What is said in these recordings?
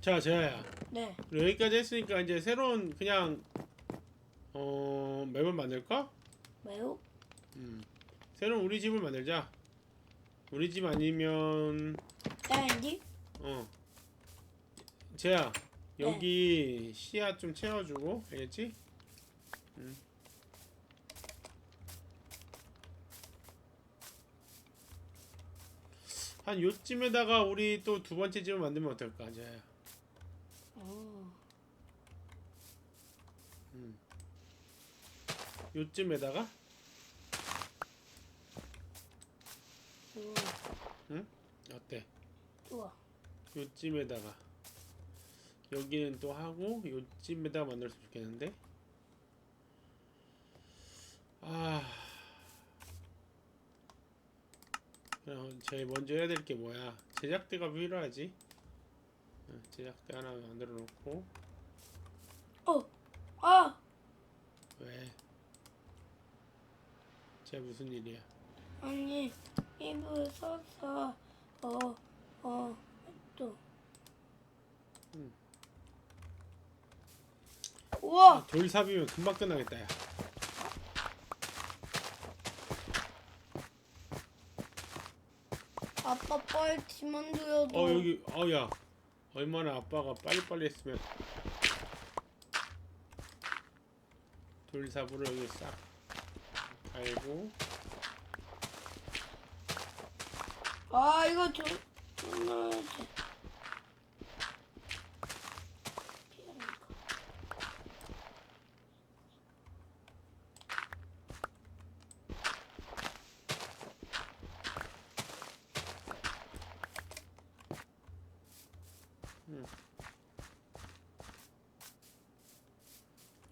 자 재아야 네. 여기까지 했으니까 이제 새로운 그냥 어 맵을 만들까? 매우? 음 새로운 우리 집을 만들자 우리 집 아니면 딸기? 어 재아 여기 씨앗 좀 채워주고 알겠지? 음. 한 요쯤에다가 우리 또 두 번째 집을 만들면 어떨까 재아야 어. 요쯤에다가 우와. 어때? 우와. 요쯤에다가 여기는 또 하고 요쯤에다가 만들었으면 좋겠는데 아 그럼 제일 먼저 해야 될 게 뭐야 제작대가 필요하지 어, 제작대 하나 만들어 놓고 어. 아. 왜? 쟤 무슨 일이야? 아니 입을 써서 어. 어. 또. 음. 우와. 돌삽이면 금방 끝나겠다 야 아빠 빨리 집 만들어줘. 어 여기 어야 얼마나 아빠가 빨리빨리 했으면 돌삽으로 여기 싹 갈고 아 이거 좀. 눌러야지.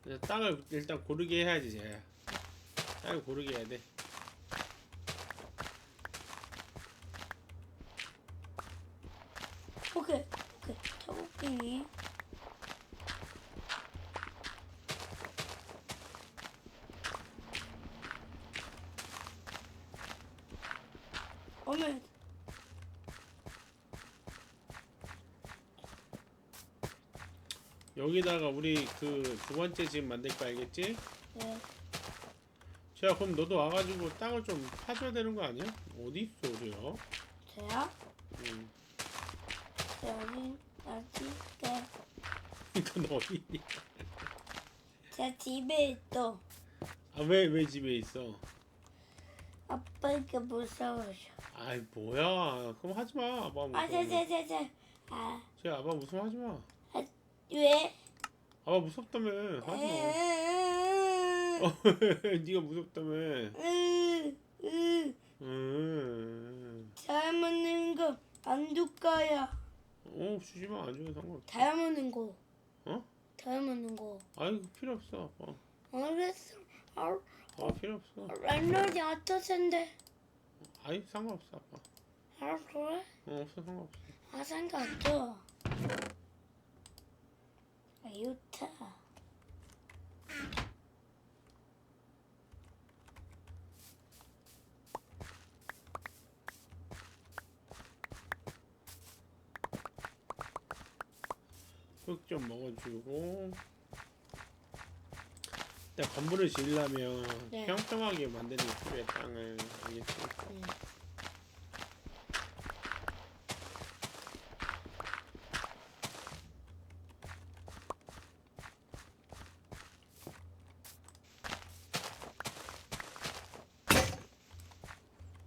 그래서 땅을 일단 고르게 해야지 쟤. 땅을 고르게 해야 돼 오케이. 오케이. 타고기. 어메. 여기다가 우리 그 두 번째 집 만들 거 알겠지? 네. 자 그럼 너도 와가지고 땅을 좀 파줘야 되는 거 아니야? 어디 있어 우리요? 제야? 응. 여기 아직게 이건 어디 있니? 제 집에 있어. 아왜 왜 집에 있어? 아빠가 무서워요. 아이 뭐야 그럼 하지마 아빠 무서워 아, 제 제 제 제. 아, 쟤 아빠 무서워 하지마 왜? 아빠 무섭다며 하지마 으, 어, 네가 무섭다며 으, 으. 음. 잘 먹는 거 안줄 거야. 어 주지마 안 줘도 상관없어 잘 먹는 거. 어? 잘 먹는 거. 아이 필요 없어 아빠 알겠어. 알, 아 필요 없어 랜더지 어떠신데? 아이 상관없어 아빠 아, 그래? 어 없어 상관없어 아, 상관없어. 아, 좋다. 흙좀 먹어주고 일단 건물을 지으려면 네. 평평하게 만드는 게 필요해 땅을 알겠지? 응.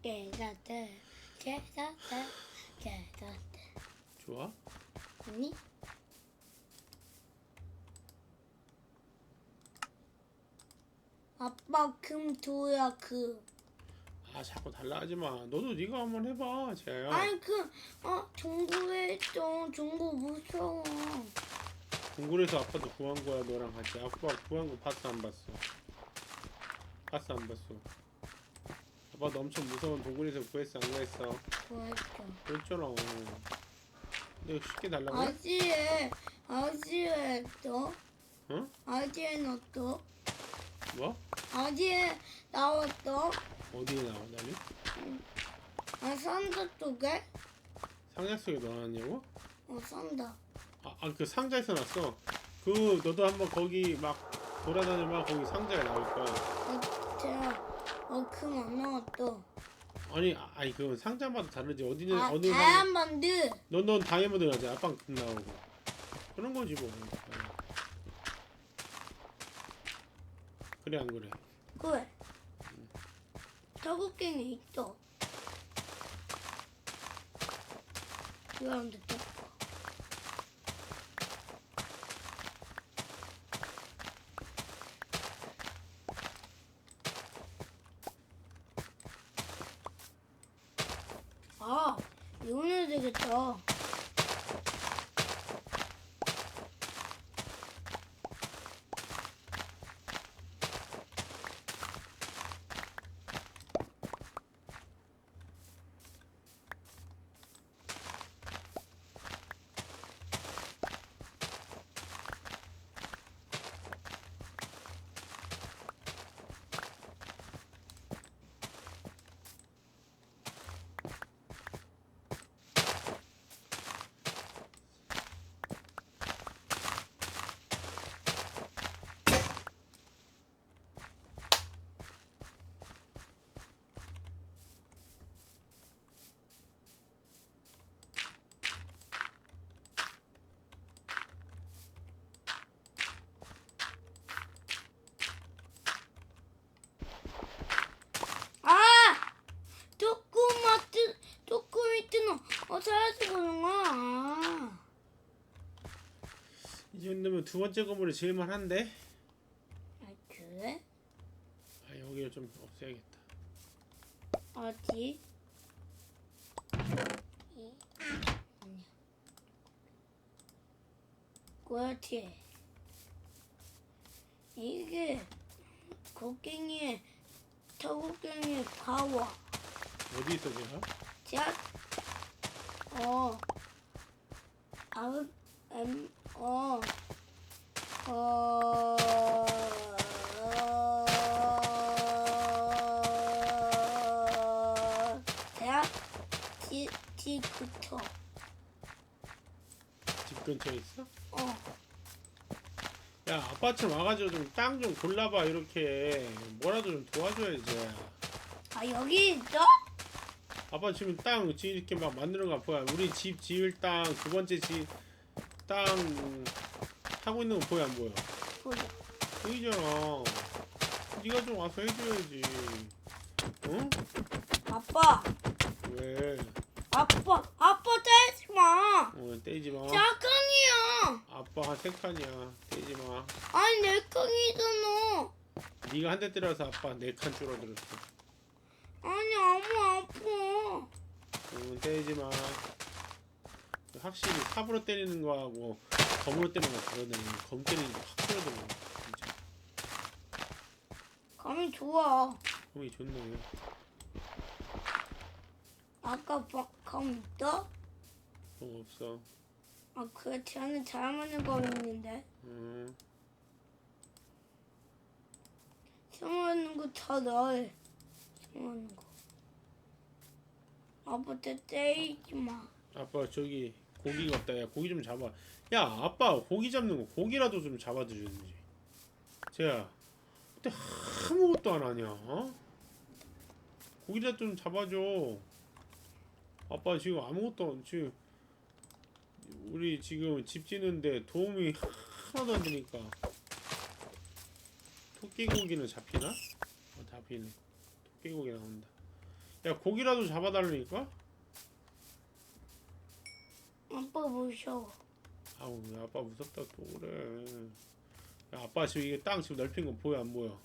깨닫다, 깨닫다, 깨닫다. 좋아? 아니? 금 줘야 그. 아 자꾸 달라 하지 마 너도 네가 한번 해봐 재야 아니 그어 종구에 있던 종구 무서워. 동굴에서 아빠도 구한 거야 너랑 같이 아빠 구한 거 봤어 안 봤어? 봤어 안 봤어? 아빠도 엄청 무서운 동굴에서 구했어 안 구했어? 좋아했어. 그랬잖아 내가 쉽게 달라고 해? 아지에 아지에 또 응? 아지에 넣었 어. 뭐? 아지에 나왔어. 어디에 나오다니? 아 산다 쪽에? 상자 속에 넣어놨냐고? 어 산다. 아 아, 아, 그 상자에서 났어. 그 너도 한번 거기 막 돌아다니면 거기 상자에 나올 거야. 진짜 얼큰 안 나왔다. 아니, 아, 아니 그 상자마다 다르지. 어디는 아 어느 상 다이아몬드. 넌 넌 다이아몬드 나지. 금 나오고. 그런 거지 뭐. 그래 안 그래? 그래. 저국갱이 있어. 이거랑 됐다. 아, 이거 해야 되겠다. 아! 조그마트, 조그미트는 어디서 거는가? 아. 이 정도면 두 번째 건물이 제일 만 한데. 아, 그래? 아 여기를 좀 없애야겠다. 어디? 이, 아니야. 그렇지. 이게 곡괭이의 터곡괭이의 파워. 어디 있어 제가? 자, 어, 아우, 엠, 어, 어, 대학, 집 근처에 있어? 어, 야 아빠처럼 와가지고 좀 땅 좀 골라봐 이렇게 뭐라도 좀 도와줘야지. 아, 여기 있어? 아빠 지금 땅 이렇게 막 만드는 거 보여. 우리 집 지을 땅 두 번째 집땅 하고 있는 거 보여 안 보여? 보자. 보이잖아. 네가 좀 와서 해줘야지. 응? 아빠, 왜? 아빠, 아빠 떼지 마. 어 떼지 마. 짝꿍이야. 아빠 한세 칸이야. 떼지 마. 아니, 내 깡이잖아. 네가 한 대 때려서 아빠 네 칸 줄어들었어. 아니, 아무 아파. 응 떼지 마. 확실히 삽으로 때리는 거하고 검으로 때리는 거 다르네. 검 때리는 거확 줄어들어. 진짜. 감이 좋아. 검이 좋네. 아까 막감 있다? 검 없어. 아 그래 저는 잘 맞는 거 있는데 응. 숨어있는 거더넣 어 숨어있는 거 아빠한테 때리지 마 아빠 저기 고기가 없다. 야 고기 좀 잡아. 야 아빠 고기 잡는 거 고기라도 좀 잡아 주든지. 쟤야 근데 아무것도 안 하냐? 어? 고기라도 좀 잡아줘. 아빠 지금 아무것도 안- 지금 우리 지금 집 짓는데 도움이 하나도 안 되니까. 토끼 고기는 잡히나? 어, 잡히네. 토끼고기 나온다. 야 고기라도 잡아달라니까? 아빠 무서워. 아우 야, 아빠 무섭다 또 그래. 야 아빠 지금 이게 땅 지금 넓힌 거 보여 안 보여?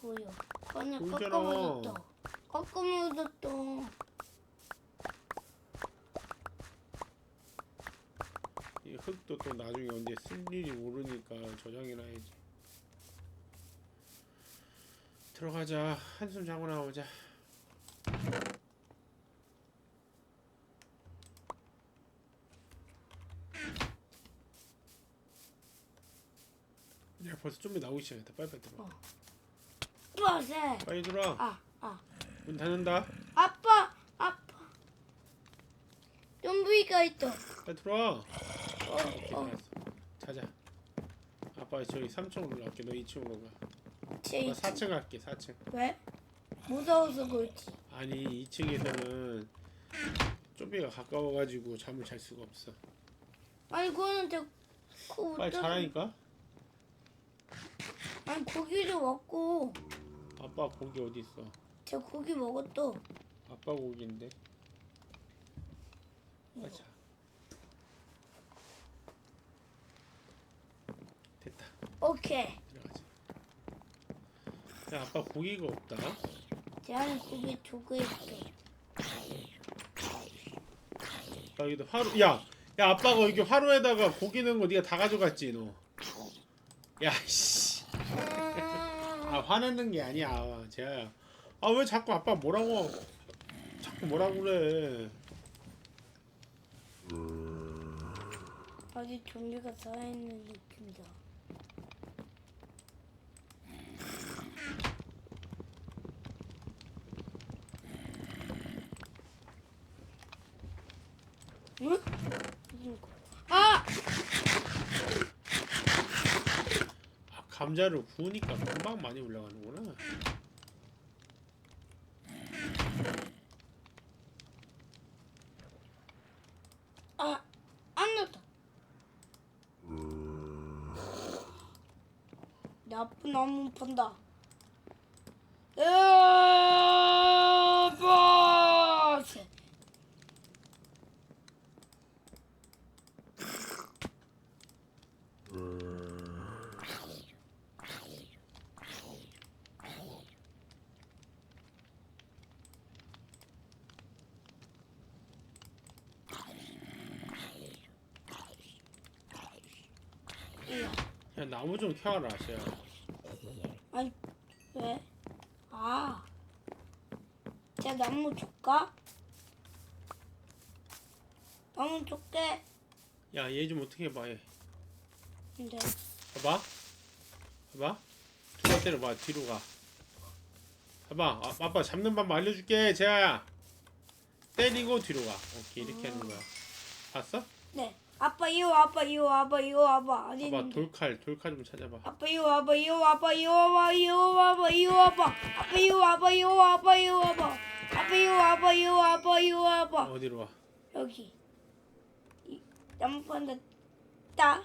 보여. 그냥 보이잖아. 깎아먹었다. 깎아먹었다. 이 흙도 또 나중에 언제 쓸 일이 모르니까 저장해놔야지 들어가자 한숨 자고 나오자 야 벌써 좀비 나오기 시작했다 빨리 빨리 들어와 빠세 빨리 들어와 아아 문 닫는다 아빠 아빠 좀비가 있다 빨리 들어와. 어, 오케이, 어. 알았어. 자자. 아빠 저기 3층으로 올라갈게. 너 2층으로 가. 제나 4층 갈게. 4층. 왜? 무서워서 그렇지. 아니 2층에서는 쪼비가 가까워가지고 잠을 잘 수가 없어. 아니 그거는 대 그거 빨리 자라니까. 아니 고기도 먹고 아빠 고기 어디 있어? 제 고기 먹었어. 아빠 고기인데. 아, 자. 됐다. 오케이. 야 아빠 고기가 없다. 제 안에 고기 두 개 있어. 아 여기도 화로. 야, 야 아빠가 여기 화로에다가 고기 넣은 거 네가 다 가져갔지 너. 야 씨. 아 화내는 게 아니야 재아야 아왜 자꾸 아빠 뭐라고 자꾸 뭐라고 그래 아직 좀비가 살아있는 느낌이다. 응? 아! 아 감자를 구우니까 금방 많이 올라가는구나 아! 안 났다. 나쁜 나무 판다. 으버 나무 좀 켜라 재아. 아니 왜? 아, 제가 나무 줄까? 나무 줄게. 야얘 좀 어떻게 해봐 얘. 근데. 봐봐. 봐봐. 두번 때려봐 뒤로 가. 봐봐. 아, 아빠 잡는 방법 알려줄게 재아야. 때리고 뒤로 가. 오케이 이렇게 하는 거야. 봤어? 네, 아빠 이거 와봐, 이거 와봐, 이거 와봐. 어디 봐봐 있는데? 돌칼 돌칼 좀 찾아봐 아빠 이거 와봐, 이거 와봐, 이거 와봐, 이거 와봐, 이거 와봐. 아빠 이거 와봐, 이거 와봐, 이거 와봐. 아빠 이거 와봐, 이거 와봐, 이거 와봐. 어디로 와 여기. 이 나무 판다 따.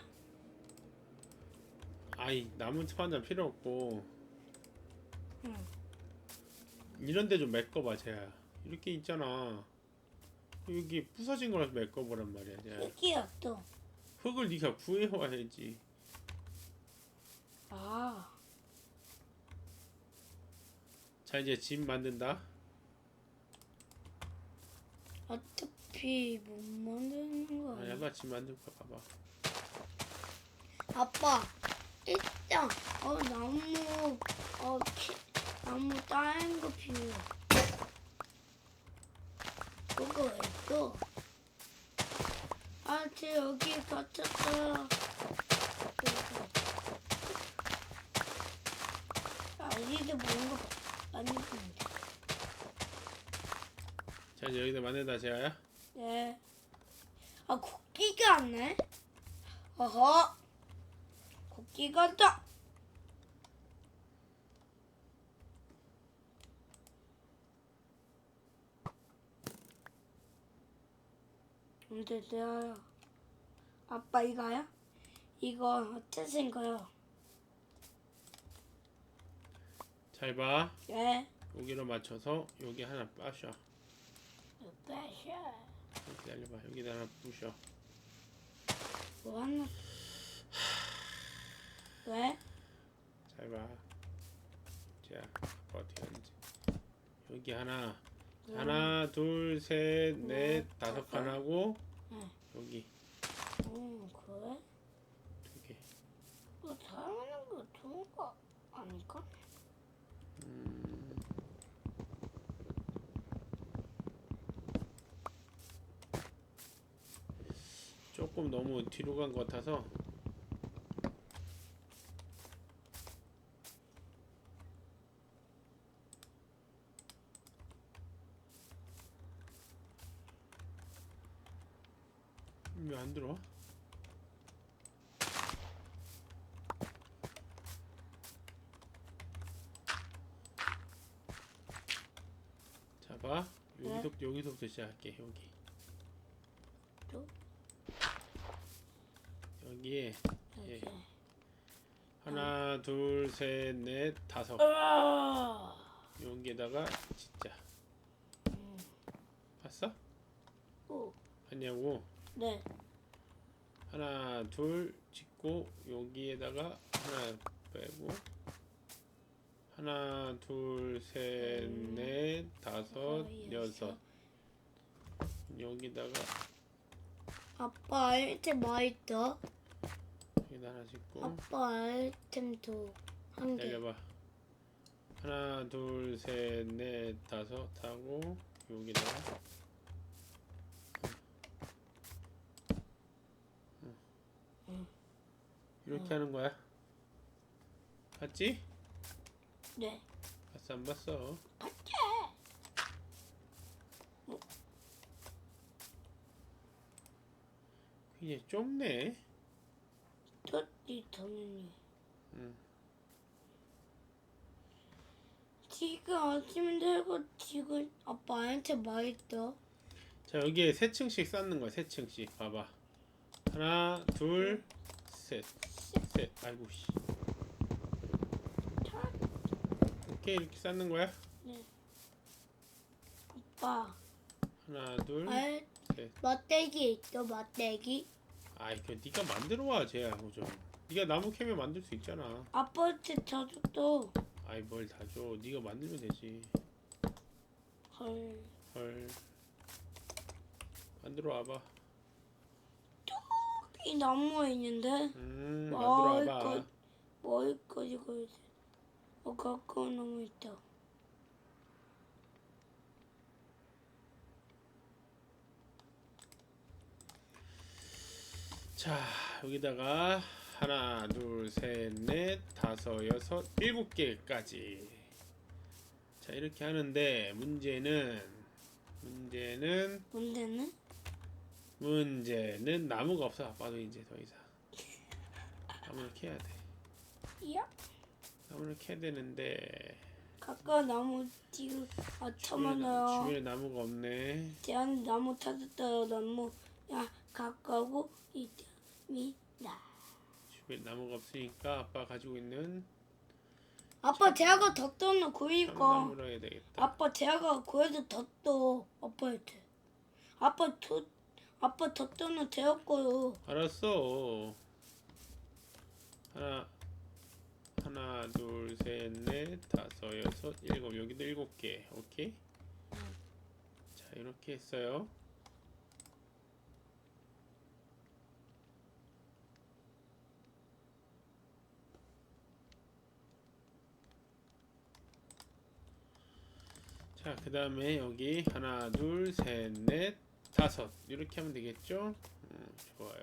아이 나무 판자 필요 없고 응. 이런 데 좀 메꿔봐 재야 이렇게 있잖아 여기 부서진 거라서 메꿔보란 말이야 여기야 또. 흙을 네가 구해와야지. 아, 자 이제 집 만든다. 어차피 못 만드는 거 아, 아니야? 야나 집 만들 거 봐봐. 아빠 일단 어 나무 어 피, 나무 따는 거 필요해 그거 왜 또? 아쟤 여기 갇혔어 아기들 뭔가 만들는데 자 이제 여기다 만든다 재야야 네. 아 국기가 왔네 어허. 국기가 왔 돼요? 아빠 이거요? 이거 어떻게 생거요 잘 봐 예. 여기로 맞춰서 여기 하나 빠셔 빼셔. 기다려봐 여기다 하나 부셔 뭐 하나? 왜? 잘 봐 자 아빠 어떻게 하는지 여기 하나 음. 하나 둘 셋넷 음, 다섯 다섯. 칸 하고 응. 여기 음 그래? 두 개 뭐 사용하는 거 좋은 거 아닐까? 음, 조금 너무 뒤로 간 것 같아서 왜 안 들어와? 잡아 여기서 시작할게 여기 또? 여기에 예. 이렇게. 하나 둘 셋 넷 다섯 으아! 여기에다가 진짜 음. 봤어? 오, 봤냐고 네. 하나 둘 짓고 여기에다가 하나 빼고 하나 둘 셋 넷 다섯 다섯, 여섯 여기다가 아빠 아이템 뭐 있어? 여기다 하나 짓고 아빠 아이템도 한 개. 내려봐 하나 둘셋넷 다섯 하고 여기다가 응. 응. 이렇게 하는 거야 봤지? 네. 봤어 안 봤어? 봤지? 이게 좁네 토끼 더는요. 응. 지금 아침 되고 지금 아빠 아이템 뭐 있어? 자 여기에 세 층씩 쌓는 거야 세 층씩 봐봐 하나 둘 셋 셋 아이고 씨 오케이 이렇게 쌓는 거야 네. 아빠 하나 둘 아이 셋. 막대기 있어 막대기? 아이 그 네가 만들어 와 쟤야 뭐좀. 네가 나무 캐면 만들 수 있잖아. 아빠한테 자주 또. 아이 뭘 다줘 네가 만들면 되지. 헐. 헐. 만들어 와봐. 이 나무가 있는데? 음 아, 만들어 와봐. 이거- 뭐 이거 이제 어 가까운 나무 있다. 자 여기다가 하나 둘셋넷 다섯 여섯 일곱 개까지. 자 이렇게 하는데 문제는 문제는 문제는? 문제는 나무가 없어 아빠도 이제 더 이상. 나무를 캐야 돼. 야? 나무를 캐야 되는데. 가까운 나무 지금 아 주변에, 나무가 없네. 제한 나무 찾았다 나무 야 가까고 있습니다. 주변에 나무가 없으니까 아빠 가지고 있는 아빠 대화가 덧떠는 구이니까 참나무로 해야 되겠다 아빠 대화가 구해도 덧떠 아빠한테 아빠 덧 아빠 덧떠는 대화거요. 알았어. 하나, 하나, 둘, 셋, 넷, 다섯, 여섯, 일곱. 여기도 일곱 개. 오케이. 자, 이렇게 했어요. 자, 그 다음에 여기 하나, 둘, 셋, 넷, 다섯. 이렇게 하면 되겠죠? 음, 좋아요.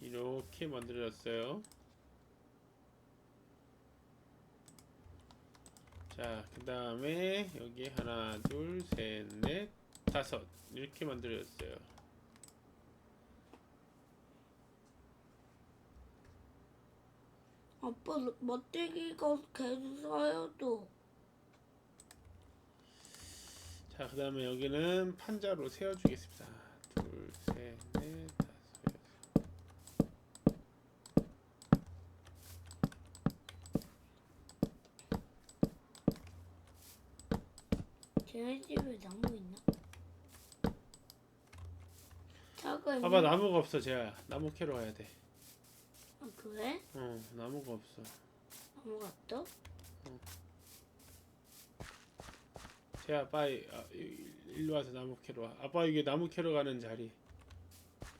이렇게 만들어졌어요. 자, 그 다음에 여기 하나, 둘, 셋, 넷, 다섯 이렇게 만들어졌어요. 아빠 멋대기가 계속 쌓여도 자, 그 다음에 여기는 판자로 세워주겠습니다. 둘, 셋, 넷, 다섯, 여섯. 쟤네 집에 나무 있나? 차가 있나? 봐봐, 나무가 없어, 재야. 나무 캐러 가야 돼. 아 그래? 어, 나무가 없어. 나무 같다? 재야, 빨리 아, 이- 일로 와서 나무 캐러 와. 아빠 이게 나무 캐러 가는 자리.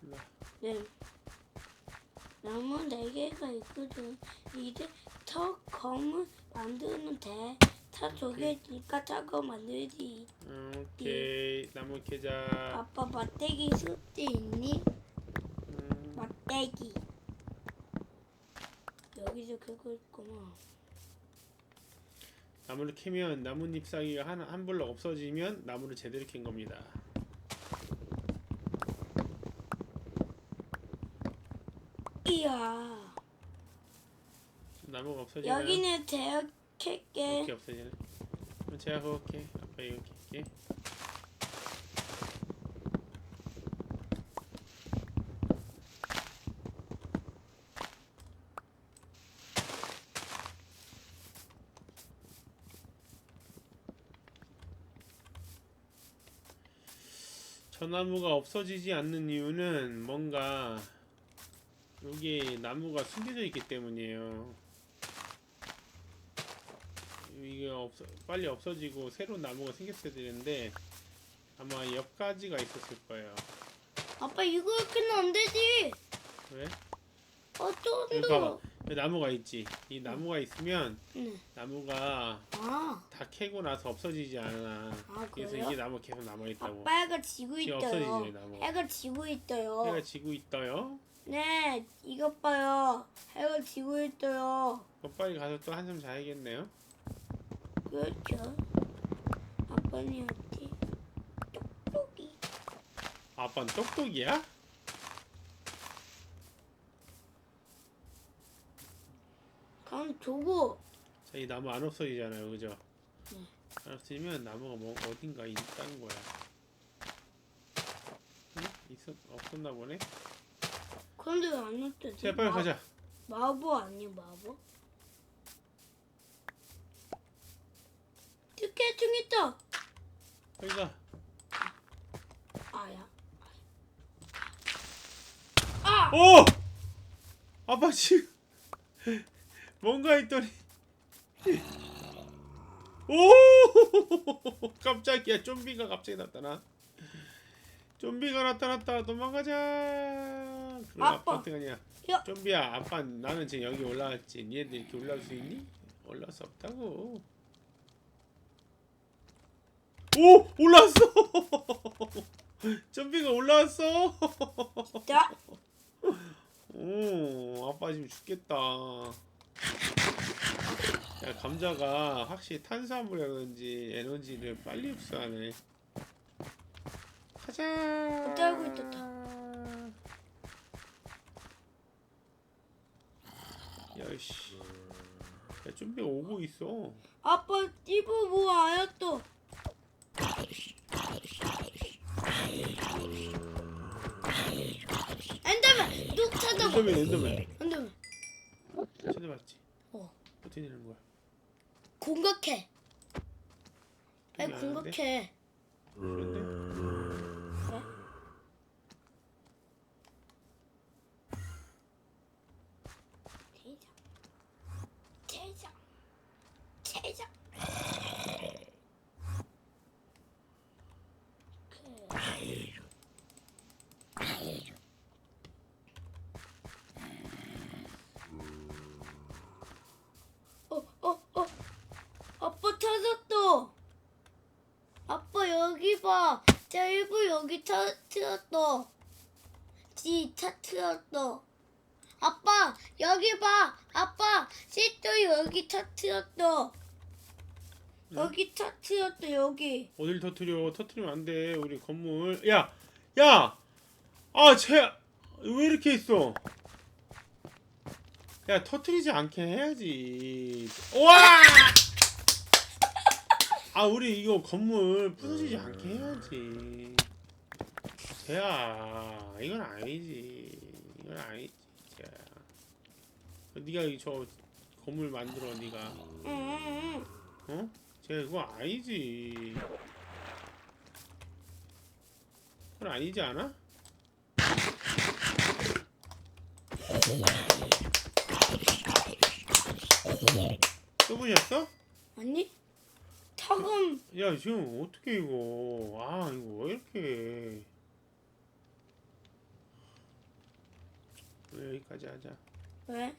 일로 와. 네. 나무 네 개가 있거든. 이제 더 검을 만드는 돼. 다 조개니까 작거 만들지. 음, 오케이, 나무 캐자. 아빠 막대기 쓸데 있니? 음, 막대기. 여기서 그걸 거만. 나무를 캐면 나뭇잎 사이가 한, 한 블럭 없어지면 나무를 제대로 캔 겁니다. 이야. 나무가 없어지면 여기는 제가 캘게. 이렇게 없어지네. 그럼 제가 그렇게 아빠 이렇게 이렇게. 저 나무가 없어지지 않는 이유는 뭔가 여기 나무가 숨겨져 있기 때문이에요. 이게 없어 빨리 없어지고 새로운 나무가 생겼어야 되는데 아마 옆가지가 있었을 거예요. 아빠 이거 이렇게는 안 되지. 왜? 어, 좀 더. 봐봐. 나무가 있지. 이 나무가 있으면 응. 나무가 아, 다 캐고 나서 없어지지 않아. 아 그래서 그래요? 이게 나무 계속 남아 있다고. 아빠 해가 지고 지금 있어요. 없어지지 나무가. 해가 지고 있어요. 지고 있어요. 네, 이것 봐요. 해가 지고 있어요. 그럼 빨리 가서 또 한숨 자야겠네요. 그렇죠. 아빠는 어디? 똑똑이. 아빠는 똑똑이야? 그럼 두고. 자, 이 나무 안 없어지잖아요, 그죠? 네. 안 없어지면 나무가 뭐 어딘가 있다는 거야. 응? 있었 없었나 보네. 그런데 왜안 없어지? 자, 빨리 마- 가자. 마법 아니야 마법? 티켓팅 있다. 빨리 가. 아야. 아! 오! 아빠 지금 뭔가 했더니 오! 깜짝이야 좀비가 갑자기 나타나 좀비가 나타났다 도망가자 아빠. 아빠한테 그냥 야. 좀비야 아빠 나는 지금 여기 올라왔지 니네들 이렇게 올라올 수 있니? 올라올 수 없다고 오! 올라왔어! 좀비가 올라왔어! 자, 오, 아빠 지금 죽겠다. 야, 감자가 확실히 탄수화물이라든지 에너지를 빨리 흡수하네. 가자. 어쩌고 있었다. 야씨. 야, 좀비 오고 있어. 아빠 띠부 뭐 아야 또? 엔더맨 뚝 찾아봐. 엔더맨, 엔더맨. 엔더맨 찾아봤지? 어. 어떻게 되는 거야? 공격해. 빨리 하는데? 공격해. 그런데? 대장. 대장. 대장. 어, 어, 어. 아빠 찾았어. 아빠 여기 봐. 자 일부 여기 터트렸어. 지 터트렸어. 아빠 여기 봐. 아빠 시도 여기 터트렸어. 여기 터트렸어 여기. 어딜 터트려? 터트리면 안 돼. 우리 건물. 야! 야! 아, 쟤! 왜 이렇게 있어? 야, 터트리지 않게 해야지. 와! 아, 우리 이거 건물 부서지지 않게 해야지. 쟤야, 이건 아니지. 이건 아니지, 쟤야. 네가 이저 건물 만들어, 네가. 응. 어? 쟤 그거 아니지. 그건 아니지 않아? 또 보셨어? 아니 타금 야 지금 어떻게 이거? 아 이거 왜 이렇게? 왜 여기까지 하자. 왜?